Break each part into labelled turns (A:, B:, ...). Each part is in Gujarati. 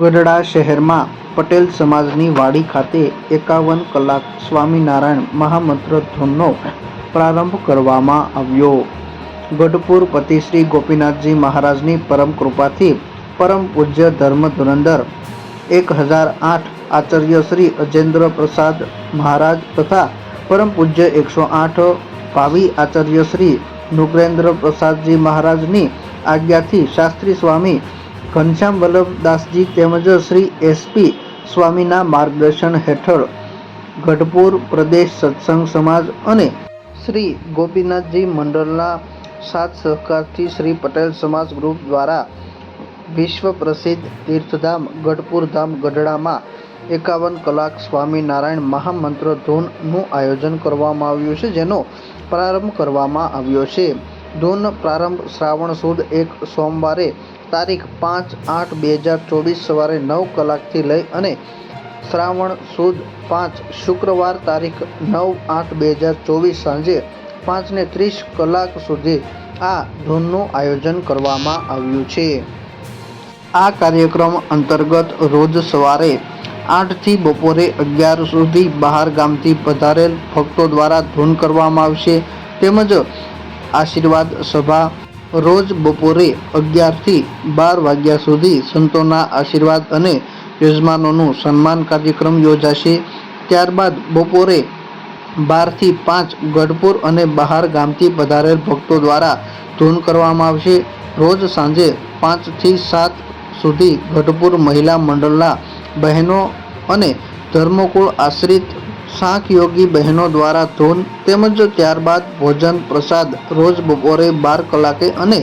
A: ગઢડા શહેરમાં પટેલ સમાજની વાડી ખાતે એકાવન કલાક સ્વામિનારાયણ મહામંત્ર ધૂનનો પ્રારંભ કરવામાં આવ્યો. ગઢપુર પતિ શ્રી ગોપીનાથજી મહારાજની પરમ કૃપાથી પરમ પૂજ્ય ધર્મ ધુરંધર એક હજાર આઠ આચાર્ય શ્રી અજેન્દ્ર પ્રસાદ મહારાજ તથા પરમ પૂજ્ય એકસો આઠ ભાવિ આચાર્ય શ્રી નુગ્રેન્દ્ર પ્રસાદજી મહારાજની આજ્ઞાથી શાસ્ત્રી સ્વામી ઘનશ્યામ વલ્લભદાસજી તેમજ શ્રી એસપી સ્વામીના માર્ગદર્શન હેઠળ ગઢપુર પ્રદેશ સત્સંગ સમાજ અને શ્રી ગોપીનાથજી મંડળના સાથ સહકારથી શ્રી પટેલ સમાજ ગ્રુપ દ્વારા વિશ્વ પ્રસિદ્ધ તીર્થધામ ગઢપુર ધામ ગઢડામાં એકાવન કલાક સ્વામિનારાયણ મહામંત્ર ધૂનનું આયોજન કરવામાં આવ્યું છે, જેનો પ્રારંભ કરવામાં આવ્યો છે. ધૂન પ્રારંભ શ્રાવણ સુદ એક સોમવારે તારીખ પાંચ આઠ બે હજાર ચોવીસ સવારે નવ કલાકથી લઈ અને શ્રાવણ સુદ પાંચ શુક્રવાર તારીખ નવ આઠ બે હજાર ચોવીસ સાંજે પાંચને ત્રીસ કલાક સુધી આ ધૂનનું આયોજન કરવામાં આવ્યું છે. આ કાર્યક્રમ અંતર્ગત રોજ સવારે આઠથી બપોરે અગિયાર સુધી બહાર ગામથી પધારેલ ભક્તો દ્વારા ધૂન કરવામાં આવશે. તેમજ આશીર્વાદ સભા રોજ બપોરે અગિયારથી બાર વાગ્યા સુધી સંતોના આશીર્વાદ અને યજમાનોનું સન્માન કાર્યક્રમ યોજાશે. ત્યારબાદ બપોરે બારથી પાંચ ગઢપુર અને બહાર ગામથી પધારેલ ભક્તો દ્વારા ધૂન કરવામાં આવશે. રોજ સાંજે પાંચથી સાત સુધી ગઢપુર મહિલા મંડળના બહેનો અને ધર્મકુળ આશ્રિત શાંખ યોગી બહેનો દ્વારા ધૂન તેમજ ત્યારબાદ ભોજન પ્રસાદ રોજ બપોરે બાર કલાકે અને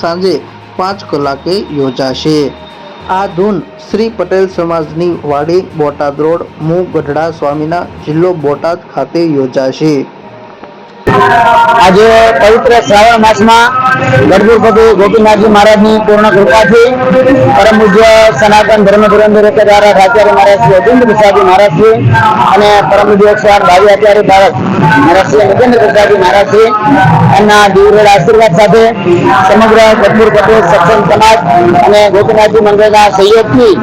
A: સાંજે પાંચ કલાકે યોજાશે. આ ધૂન શ્રી પટેલ સમાજની વાડી બોટાદ રોડ, મુ ગઢડા સ્વામીના જિલ્લો બોટાદ ખાતે યોજાશે.
B: આજે પવિત્ર શ્રાવણ માસમાં ગઢપુરપતિ ગોપીનાથજી મહારાજની પૂર્ણ કૃપાથી પરમ પૂજ્ય સનાતન ધર્મ ધુરંધર દ્વારા આચાર્ય મહારાજ શ્રી અજેન્દ્ર પ્રસાદજી મહારાજ શ્રી અને પરમ પૂજ્ય સ્વાર ભાવિ આચાર્ય ભારત મહારાજ શ્રી અજેન્દ્ર પ્રસાદજી મહારાજ શ્રી એમના દીવરેડ આશીર્વાદ સાથે સમગ્ર ગઢપુર પટેલ સત્સંગ સમાજ અને ગોપીનાથજી મંદિરના સહયોગથી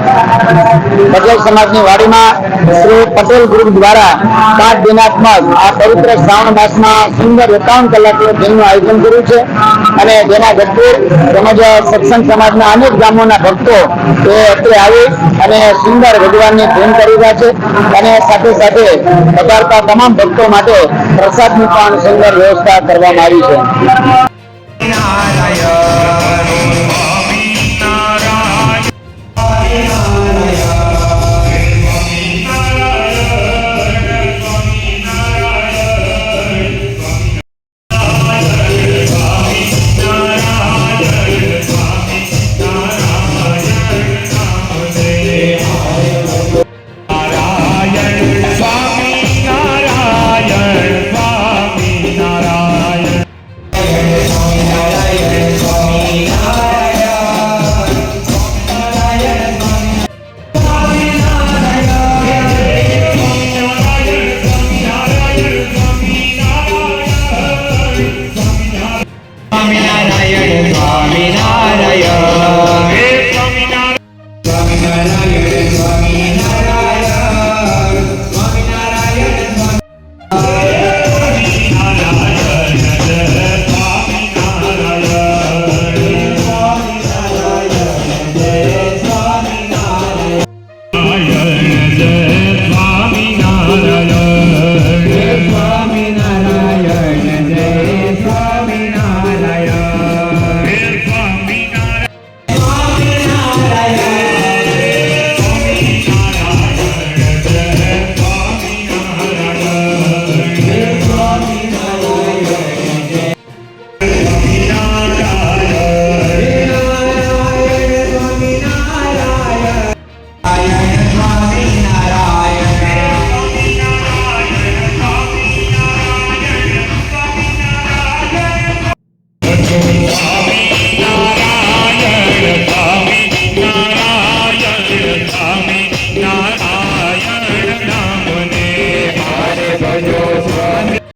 B: પટેલ સમાજની વાડીમાં શ્રી પટેલ ગ્રુપ દ્વારા પાંચ દિનાત્મક આ પવિત્ર શ્રાવણ માસમાં સુંદર એકાવન કલાકનું દિનનું આયોજન કર્યું છે. અને જેના ગઢપુર તેમજ સત્સંગ સમાજના અનેક ગામોના ભક્તો એ અત્રે આવી અને સુંદર ભગવાનની ધૂન કરી રહ્યા છે. અને સાથે સાથે પધારતા તમામ ભક્તો માટે પ્રસાદની પણ સુંદર વ્યવસ્થા કરવામાં આવી છે.
C: સ્વામી